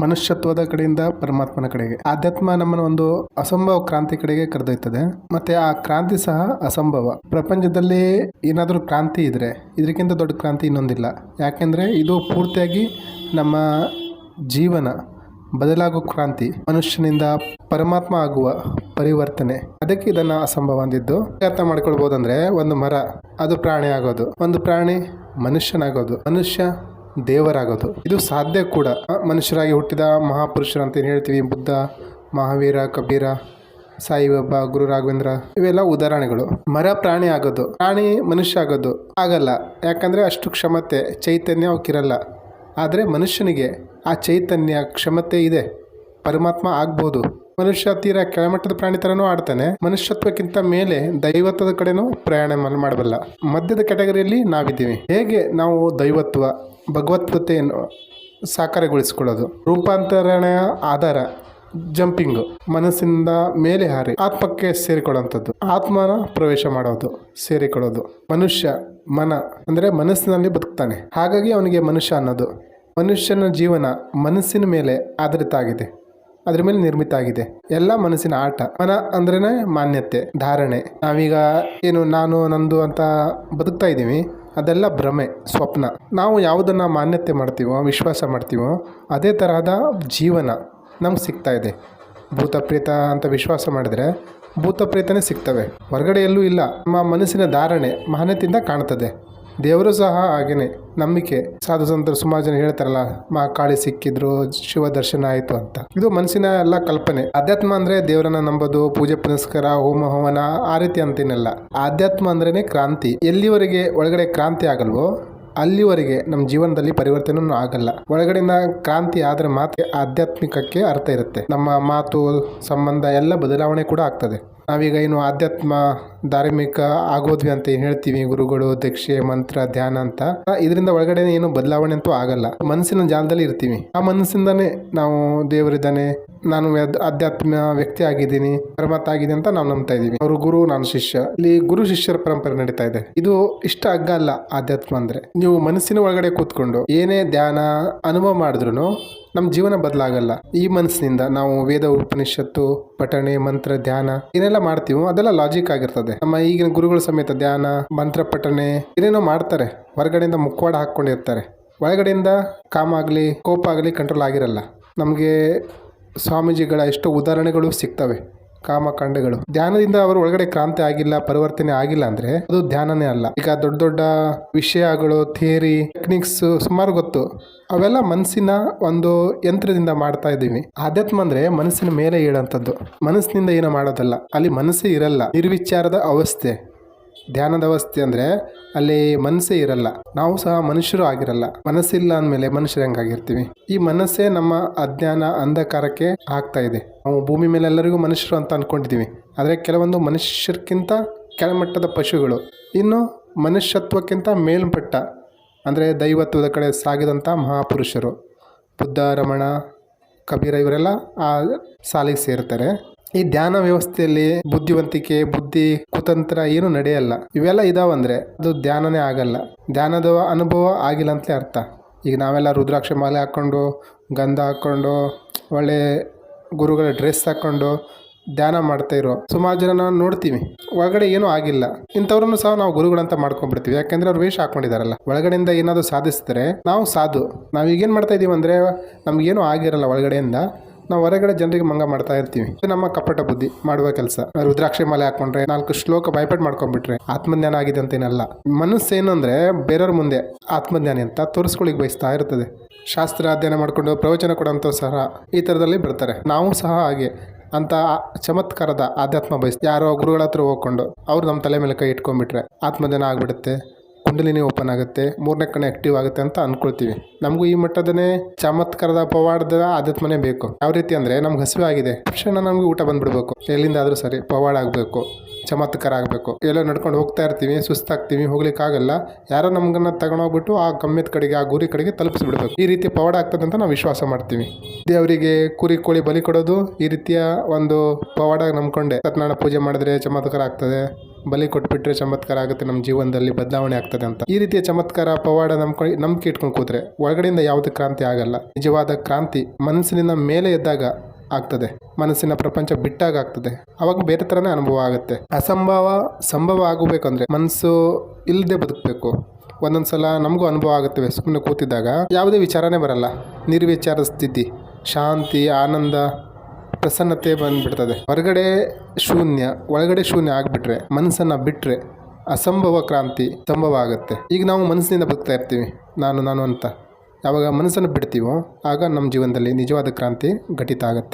ಮನುಷ್ಯತ್ವದ ಕಡೆಯಿಂದ ಪರಮಾತ್ಮನ ಕಡೆಗೆ. ಆಧ್ಯಾತ್ಮ ನಮ್ಮನ್ನು ಒಂದು ಅಸಂಭವ ಕ್ರಾಂತಿ ಕಡೆಗೆ ಕರೆದೊಯ್ತದೆ ಮತ್ತೆ ಆ ಕ್ರಾಂತಿ ಸಹ ಅಸಂಭವ. ಪ್ರಪಂಚದಲ್ಲಿ ಏನಾದರೂ ಕ್ರಾಂತಿ ಇದ್ರೆ ಇದಕ್ಕಿಂತ ದೊಡ್ಡ ಕ್ರಾಂತಿ ಇನ್ನೊಂದಿಲ್ಲ. ಯಾಕೆಂದ್ರೆ ಇದು ಪೂರ್ತಿಯಾಗಿ ನಮ್ಮ ಜೀವನ, ಬದಲಾಗೋ ಕ್ರಾಂತಿ, ಮನುಷ್ಯನಿಂದ ಪರಮಾತ್ಮ ಆಗುವ ಪರಿವರ್ತನೆ. ಅದಕ್ಕೆ ಇದನ್ನ ಅಸಂಭವ ಅಂದಿದ್ದು. ಅರ್ಥ ಮಾಡ್ಕೊಳ್ಬೋದಂದ್ರೆ, ಒಂದು ಮರ, ಅದು ಪ್ರಾಣಿ ಆಗೋದು. ಒಂದು ಪ್ರಾಣಿ ಮನುಷ್ಯನಾಗೋದು. ಮನುಷ್ಯ ದೇವರಾಗೋದು. ಇದು ಸಾಧ್ಯ ಕೂಡ. ಮನುಷ್ಯರಾಗಿ ಹುಟ್ಟಿದ ಮಹಾಪುರುಷರು ಅಂತ ಏನು ಹೇಳ್ತೀವಿ? ಬುದ್ಧ, ಮಹಾವೀರ, ಕಬೀರ, ಸಾಯಿಬಾಬಾ, ಗುರು ರಾಘವೇಂದ್ರ, ಇವೆಲ್ಲ ಉದಾಹರಣೆಗಳು. ಮರ ಪ್ರಾಣಿ ಆಗೋದು. ಪ್ರಾಣಿ ಮನುಷ್ಯ ಆಗೋದು. ಆಗಲ್ಲ. ಯಾಕಂದರೆ ಅಷ್ಟು ಕ್ಷಮತೆ, ಚೈತನ್ಯ ಅವಕ್ಕಿರಲ್ಲ ಆದರೆ ಮನುಷ್ಯನಿಗೆ ಆ ಚೈತನ್ಯ ಕ್ಷಮತೆ ಇದೆ. ಪರಮಾತ್ಮ ಆಗ್ಬೋದು. ಮನುಷ್ಯ ತೀರಾ ಕೆಳಮಟ್ಟದ ಪ್ರಾಣಿ ಥರನೂ ಆಡ್ತಾನೆ. ಮನುಷ್ಯತ್ವಕ್ಕಿಂತ ಮೇಲೆ ದೈವತ್ವದ ಕಡೆನೂ ಪ್ರಯಾಣ ಮಾಡಬಲ್ಲ. ಮಧ್ಯದ ಕ್ಯಾಟಗರಿಯಲ್ಲಿ ನಾವಿದ್ದೀವಿ. ಹೇಗೆ ನಾವು ದೈವತ್ವ ಭಗವತ್ವತೆಯನ್ನು ಸಾಕಾರಗೊಳಿಸಿಕೊಳ್ಳೋದು. ರೂಪಾಂತರಣೆಯ ಆಧಾರ ಜಂಪಿಂಗ್ ಮನಸ್ಸಿಂದ ಮೇಲೆ ಹಾರಿ ಆತ್ಮಕ್ಕೆ ಸೇರಿಕೊಳ್ಳುವಂಥದ್ದು. ಆತ್ಮನ ಪ್ರವೇಶ ಮಾಡೋದು, ಸೇರಿಕೊಳ್ಳೋದು. ಮನುಷ್ಯ, ಮನ ಅಂದರೆ ಮನಸ್ಸಿನಲ್ಲಿ ಬದುಕ್ತಾನೆ. ಹಾಗಾಗಿ ಅವನಿಗೆ ಮನುಷ್ಯ ಅನ್ನೋದು. ಮನುಷ್ಯನ ಜೀವನ ಮನಸ್ಸಿನ ಮೇಲೆ ಆಧಾರಿತ ಆಗಿದೆ. ಅದ್ರ ಮೇಲೆ ನಿರ್ಮಿತ ಆಗಿದೆ. ಎಲ್ಲ ಮನಸ್ಸಿನ ಆಟ. ಮನ ಅಂದ್ರೇನೆ ಮಾನ್ಯತೆ, ಧಾರಣೆ. ನಾವೀಗ ಏನು ನಾನು ನಂದು ಅಂತ ಬದುಕ್ತಾ ಇದ್ದೀವಿ. ಅದೆಲ್ಲ ಭ್ರಮೆ, ಸ್ವಪ್ನ. ನಾವು ಯಾವುದನ್ನು ಮಾನ್ಯತೆ ಮಾಡ್ತೀವೋ, ವಿಶ್ವಾಸ ಮಾಡ್ತೀವೋ, ಅದೇ ತರಹದ ಜೀವನ ನಮ್ಗೆ ಸಿಗ್ತಾ ಇದೆ. ಭೂತ ಪ್ರೇತ ಅಂತ ವಿಶ್ವಾಸ ಮಾಡಿದರೆ ಭೂತ ಪ್ರೇತನೇ ಸಿಗ್ತವೆ. ಹೊರಗಡೆಯಲ್ಲೂ ಇಲ್ಲ. ನಮ್ಮ ಮನಸ್ಸಿನ ಧಾರಣೆ ಮಾನ್ಯತೆಯಿಂದ ಕಾಣ್ತದೆ. ದೇವರು ಸಹ ಹಾಗೇನೆ, ನಂಬಿಕೆ. ಸಾಧು ಸಂತರು ಸುಮಾರು ಜನ ಹೇಳ್ತಾರಲ್ಲ, ಮಾ ಕಾಳಿ ಸಿಕ್ಕಿದ್ರು, ಶಿವ ದರ್ಶನ ಆಯಿತು ಅಂತ. ಇದು ಮನಸ್ಸಿನ ಎಲ್ಲ ಕಲ್ಪನೆ. ಅಧ್ಯಾತ್ಮ ಅಂದ್ರೆ ದೇವರನ್ನ ನಂಬೋದು, ಪೂಜೆ, ಪುನಸ್ಕಾರ, ಹೋಮ, ಹವನ ಆ ರೀತಿ ಅಂತೇನಲ್ಲ. ಆಧ್ಯಾತ್ಮ ಅಂದ್ರೇನೆ ಕ್ರಾಂತಿ. ಎಲ್ಲಿವರೆಗೆ ಒಳಗಡೆ ಕ್ರಾಂತಿ ಆಗಲ್ವೋ, ಅಲ್ಲಿವರೆಗೆ ನಮ್ಮ ಜೀವನದಲ್ಲಿ ಪರಿವರ್ತನೆ ಆಗಲ್ಲ. ಒಳಗಡೆಯಿಂದ ಕ್ರಾಂತಿ ಆದರೆ ಮಾತ್ರ ಆಧ್ಯಾತ್ಮಿಕಕ್ಕೆ ಅರ್ಥ ಇರುತ್ತೆ. ನಮ್ಮ ಮಾತು, ಸಂಬಂಧ ಎಲ್ಲ ಬದಲಾವಣೆ ಕೂಡ ಆಗ್ತದೆ. ನಾವೀಗ ಏನು ಆಧ್ಯಾತ್ಮ ಧಾರ್ಮಿಕ ಆಗೋದ್ವಿ ಅಂತ ಏನು ಹೇಳ್ತೀವಿ ಗುರುಗಳು, ದೀಕ್ಷೆ, ಮಂತ್ರ, ಧ್ಯಾನ ಅಂತ. ಇದರಿಂದ ಒಳಗಡೆ ಏನು ಬದಲಾವಣೆ ಅಂತೂ ಆಗಲ್ಲ. ಮನಸ್ಸಿನ ಜಾಲದಲ್ಲಿ ಇರ್ತೀವಿ. ಆ ಮನಸ್ಸಿಂದಾನೇ ನಾವು ದೇವರಿದ್ದಾನೆ, ನಾನು ಆಧ್ಯಾತ್ಮ ವ್ಯಕ್ತಿ ಆಗಿದ್ದೀನಿ, ಪರಮಾತ್ಮ ಆಗಿದೆ ಅಂತ ನಾವು ನಂಬ್ತಾ ಇದೀವಿ ಅವರು ಗುರು, ನಾನು ಶಿಷ್ಯ. ಇಲ್ಲಿ ಗುರು ಶಿಷ್ಯರ ಪರಂಪರೆ ನಡೀತಾ ಇದೆ. ಇದು ಇಷ್ಟ ಅಗ್ಗ ಅಲ್ಲ ಆಧ್ಯಾತ್ಮ ಅಂದ್ರೆ. ನೀವು ಮನಸ್ಸಿನ ಒಳಗಡೆ ಕೂತ್ಕೊಂಡು ಏನೇ ಧ್ಯಾನ, ಅನುಭವ ಮಾಡಿದ್ರು ನಮ್ಮ ಜೀವನ ಬದಲಾಗಲ್ಲ. ಈ ಮನಸ್ಸಿನಿಂದ ನಾವು ವೇದ ಉಪನಿಷತ್ತು, ಪಠಣೆ, ಮಂತ್ರ, ಧ್ಯಾನ ಏನೆಲ್ಲ ಮಾಡ್ತೀವೋ ಅದೆಲ್ಲ ಲಾಜಿಕ್ ಆಗಿರ್ತದೆ. ನಮ್ಮ ಈಗಿನ ಗುರುಗಳ ಸಮೇತ ಧ್ಯಾನ, ಮಂತ್ರ, ಪಠಣೆ ಏನೇನೋ ಮಾಡ್ತಾರೆ. ಹೊರಗಡೆಯಿಂದ ಮುಖವಾಡ ಹಾಕ್ಕೊಂಡಿರ್ತಾರೆ ಒಳಗಡೆಯಿಂದ ಕಾಮ ಆಗಲಿ, ಕೋಪ ಆಗಲಿ ಕಂಟ್ರೋಲ್ ಆಗಿರಲ್ಲ. ನಮಗೆ ಸ್ವಾಮೀಜಿಗಳ ಎಷ್ಟೋ ಉದಾಹರಣೆಗಳು ಸಿಗ್ತವೆ. ಕಾಮಕಾಂಡಗಳು ಧ್ಯಾನದಿಂದ ಅವರು ಒಳಗಡೆ ಕ್ರಾಂತಿ ಆಗಿಲ್ಲ, ಪರಿವರ್ತನೆ ಆಗಿಲ್ಲ ಅಂದ್ರೆ ಅದು ಧ್ಯಾನನೇ ಅಲ್ಲ. ಈಗ ದೊಡ್ಡ ದೊಡ್ಡ ವಿಷಯಗಳು ಥಿಯರಿ ಟೆಕ್ನಿಕ್ಸ್ ಸುಮಾರು ಗೊತ್ತು. ಅವೆಲ್ಲ ಮನಸ್ಸಿನ ಒಂದು ಯಂತ್ರದಿಂದ ಮಾಡ್ತಾ ಇದ್ದೀವಿ. ಆಧ್ಯಾತ್ಮ ಅಂದ್ರೆ ಮನಸ್ಸಿನ ಮೇಲೆ ಏಳಂಥದ್ದು ಮನಸ್ಸಿನಿಂದ ಏನೋ ಮಾಡೋದಲ್ಲ. ಅಲ್ಲಿ ಮನಸ್ಸೇ ಇರಲ್ಲ. ನಿರ್ವಿಚಾರದ ಅವಸ್ಥೆ. ಧ್ಯಾನದ ಅವಸ್ಥೆ ಅಂದರೆ ಅಲ್ಲಿ ಮನಸ್ಸೇ ಇರಲ್ಲ. ನಾವು ಸಹ ಮನುಷ್ಯರು ಆಗಿರಲ್ಲ. ಮನಸ್ಸಿಲ್ಲ ಅಂದಮೇಲೆ ಮನುಷ್ಯರು ಹೆಂಗಾಗಿರ್ತೀವಿ ಈ ಮನಸ್ಸೇ ನಮ್ಮ ಅಜ್ಞಾನ ಅಂಧಕಾರಕ್ಕೆ ಆಗ್ತಾ ಇದೆ. ನಾವು ಭೂಮಿ ಮೇಲೆ ಎಲ್ಲರಿಗೂ ಮನುಷ್ಯರು ಅಂತ ಅಂದ್ಕೊಂಡಿದ್ದೀವಿ ಆದರೆ ಕೆಲವೊಂದು ಮನುಷ್ಯರ್ಕಿಂತ ಕೆಳಮಟ್ಟದ ಪಶುಗಳು. ಇನ್ನು ಮನುಷ್ಯತ್ವಕ್ಕಿಂತ ಮೇಲ್ಪಟ್ಟ ಅಂದರೆ ದೈವತ್ವದ ಕಡೆ ಸಾಗಿದಂಥ ಮಹಾಪುರುಷರು. ಬುದ್ಧ, ರಮಣ, ಕಬೀರ ಇವರೆಲ್ಲ ಆ ಸಾಲಿಗೆ ಸೇರ್ತಾರೆ. ಈ ಧ್ಯಾನ ವ್ಯವಸ್ಥೆಯಲ್ಲಿ ಬುದ್ಧಿವಂತಿಕೆ, ಬುದ್ಧಿ, ಕುತಂತ್ರ ಏನು ನಡೆಯಲ್ಲ. ಇವೆಲ್ಲ ಇದಾವಂದ್ರೆ ಅದು ಧ್ಯಾನನೇ ಆಗಲ್ಲ. ಧ್ಯಾನದ ಅನುಭವ ಆಗಿಲ್ಲ ಅಂತಲೇ ಅರ್ಥ. ಈಗ ನಾವೆಲ್ಲ ರುದ್ರಾಕ್ಷ ಮಾಲೆ ಹಾಕ್ಕೊಂಡು ಗಂಧ ಹಾಕ್ಕೊಂಡು ಒಳ್ಳೆ ಗುರುಗಳ ಡ್ರೆಸ್ ಹಾಕ್ಕೊಂಡು ಧ್ಯಾನ ಮಾಡ್ತಾ ಇರೋ ಸುಮಾರು ಜನ ನಾವು ನೋಡ್ತೀವಿ ಒಳಗಡೆ ಏನೂ ಆಗಿಲ್ಲ. ಇಂಥವ್ರನ್ನು ಸಹ ನಾವು ಗುರುಗಳಂತ ಮಾಡ್ಕೊಂಡ್ಬಿಡ್ತೀವಿ. ಯಾಕಂದ್ರೆ ಅವ್ರು ವೇಷ ಹಾಕೊಂಡಿದಾರಲ್ಲ ಒಳಗಡೆಯಿಂದ ಏನಾದರೂ ಸಾಧಿಸಿದ್ರೆ ನಾವು ಸಾಧು. ನಾವು ಈಗೇನು ಮಾಡ್ತಾ ಇದೀವಿ ಅಂದರೆ ನಮಗೇನು ಆಗಿರಲ್ಲ ಒಳಗಡೆಯಿಂದ. ನಾವು ಹೊರಗಡೆ ಜನರಿಗೆ ಮಂಗ ಮಾಡ್ತಾ ಇರ್ತೀವಿ. ನಮ್ಮ ಕಪಟ ಬುದ್ಧಿ ಮಾಡುವ ಕೆಲಸ. ರುದ್ರಾಕ್ಷಿ ಮಾಲೆ ಹಾಕೊಂಡ್ರೆ ನಾಲ್ಕು ಶ್ಲೋಕ ಬೈಪೇಟ್ ಮಾಡ್ಕೊಂಡ್ಬಿಟ್ರೆ ಆತ್ಮಜ್ಞಾನ ಆಗಿದೆ ಅಂತೇನಲ್ಲ. ಮನಸ್ಸೇನು ಅಂದರೆ ಬೇರೆಯವ್ರ ಮುಂದೆ ಆತ್ಮಜ್ಞಾನಿ ಅಂತ ತೋರಿಸ್ಕೊಳ್ಳಿಕ್ ಬಯಸ್ತಾ ಇರ್ತದೆ. ಶಾಸ್ತ್ರ ಅಧ್ಯಯನ ಮಾಡಿಕೊಂಡು ಪ್ರವಚನ ಕೊಡೋಂಥವ್ರು ಸಹ ಈ ಥರದಲ್ಲಿ ಬರ್ತಾರೆ. ನಾವು ಸಹ ಹಾಗೆ. ಅಂತ ಚಮತ್ಕಾರದ ಆಧ್ಯಾತ್ಮ ಬಯಸ್ ಯಾರೋ ಗುರುಗಳ ಹತ್ರ ಹೋಗ್ಕೊಂಡು ಅವ್ರು ನಮ್ಮ ತಲೆ ಮೇಲೆ ಕೈ ಇಟ್ಕೊಂಡ್ಬಿಟ್ರೆ ಆತ್ಮಜ್ಞಾನ ಆಗ್ಬಿಡುತ್ತೆ, ಕುಂಡಲಿನಿ ಓಪನ್ ಆಗುತ್ತೆ, ಮೂರನೇ ಕಣ್ಣು ಆಕ್ಟಿವ್ ಆಗುತ್ತೆ ಅಂತ ಅನ್ಕೊಳ್ತೀವಿ. ನಮಗೂ ಈ ಮಟ್ಟದನೇ ಚಮತ್ಕಾರದ ಪವಾಡದ ಆಧ್ಯಾತ್ಮನೇ ಬೇಕು. ಯಾವ ರೀತಿ ಅಂದ್ರೆ ನಮ್ಗೆ ಹಸಿವೆ ಆಗಿದೆ ತಕ್ಷಣ ನಮಗೆ ಊಟ ಬಂದ್ಬಿಡ್ಬೇಕು. ಎಲ್ಲಿಂದಾದರೂ ಸರಿ ಪವಾಡ ಆಗಬೇಕು. ಚಮತ್ಕಾರ ಆಗಬೇಕು ಎಲ್ಲೋ ನಡ್ಕೊಂಡು ಹೋಗ್ತಾ ಇರ್ತೀವಿ, ಸುಸ್ತಾಗ್ತೀವಿ, ಹೋಗ್ಲಿಕ್ಕಾಗಲ್ಲ. ಯಾರೋ ನಮ್ಗನ್ನ ತಗೊಂಡೋಗ್ಬಿಟ್ಟು ಆ ಗಮ್ಯದ ಕಡೆಗೆ, ಆ ಗುರಿ ಕಡೆಗೆ ತಲುಪಿಸ್ಬಿಡ್ಬೇಕು. ಈ ರೀತಿ ಪವಾಡ ಆಗ್ತದೆ ಅಂತ ನಾವು ವಿಶ್ವಾಸ ಮಾಡ್ತೀವಿ. ದೇವರಿಗೆ ಕುರಿ, ಕೋಳಿ ಬಲಿ ಕೊಡೋದು ಈ ರೀತಿಯ ಒಂದು ಪವಾಡ ನಂಬ್ಕೊಂಡೆ. ಸತ್ಯನಾರಾಯಣ ಪೂಜೆ ಮಾಡಿದ್ರೆ ಚಮತ್ಕಾರ ಆಗ್ತದೆ. ಬಲಿ ಕೊಟ್ಬಿಟ್ರೆ ಚಮತ್ಕಾರ ಆಗುತ್ತೆ, ನಮ್ಮ ಜೀವನದಲ್ಲಿ ಬದಲಾವಣೆ ಆಗ್ತದೆ ಅಂತ. ಈ ರೀತಿಯ ಚಮತ್ಕಾರ, ಪವಾಡ ನಂಬ್ಕೊಂಡು ನಂಬಿಕೆ ಇಟ್ಕೊಂಡು ಕೂತ್ರೆ ಒಳಗಡೆಯಿಂದ ಯಾವುದೇ ಕ್ರಾಂತಿ ಆಗಲ್ಲ. ನಿಜವಾದ ಕ್ರಾಂತಿ ಮನಸ್ಸಿನಿಂದ ಮೇಲೆ ಎದ್ದಾಗ ಆಗ್ತದೆ. ಮನಸ್ಸಿನ ಪ್ರಪಂಚ ಬಿಟ್ಟಾಗ ಆಗ್ತದೆ ಅವಾಗ ಬೇರೆ ಥರನೇ ಅನುಭವ ಆಗುತ್ತೆ. ಅಸಂಭವ ಸಂಭವ ಆಗಬೇಕಂದ್ರೆ ಮನಸ್ಸು ಇಲ್ಲದೆ ಬದುಕಬೇಕು. ಒಂದೊಂದು ಸಲ ನಮಗೂ ಅನುಭವ ಆಗುತ್ತವೆ ಸುಮ್ಮನೆ ಕೂತಿದ್ದಾಗ. ಯಾವುದೇ ವಿಚಾರನೇ ಬರಲ್ಲ. ನಿರ್ವಿಚಾರ ಸ್ಥಿತಿ ಶಾಂತಿ, ಆನಂದ, ಪ್ರಸನ್ನತೆ ಬಂದ್ಬಿಡ್ತದೆ. ಹೊರಗಡೆ ಶೂನ್ಯ, ಒಳಗಡೆ ಶೂನ್ಯ ಆಗಿಬಿಟ್ರೆ, ಮನಸ್ಸನ್ನು ಬಿಟ್ಟರೆ ಅಸಂಭವ ಕ್ರಾಂತಿ ಸಂಭವ ಆಗುತ್ತೆ. ಈಗ ನಾವು ಮನಸ್ಸಿನಿಂದ ಬದುಕ್ತಾ ಇರ್ತೀವಿ. ನಾನು ನಾನು ಅಂತ. ಯಾವಾಗ ಮನಸ್ಸನ್ನು ಬಿಡ್ತೀವೋ, ಆಗ ನಮ್ಮ ಜೀವನದಲ್ಲಿ ನಿಜವಾದ ಕ್ರಾಂತಿ ಘಟಿತ ಆಗುತ್ತೆ.